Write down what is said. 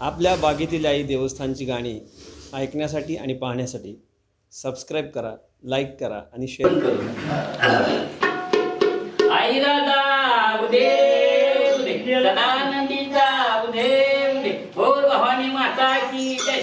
आपल्या बागेतील आई देवस्थानची गाणी ऐकण्यासाठी आणि पाहण्यासाठी सबस्क्राईब करा लाईक करा आणि शेअर करा आई राधा उदे उदे सदानंदीचा उदे उदे भोर भवानी माता की जय.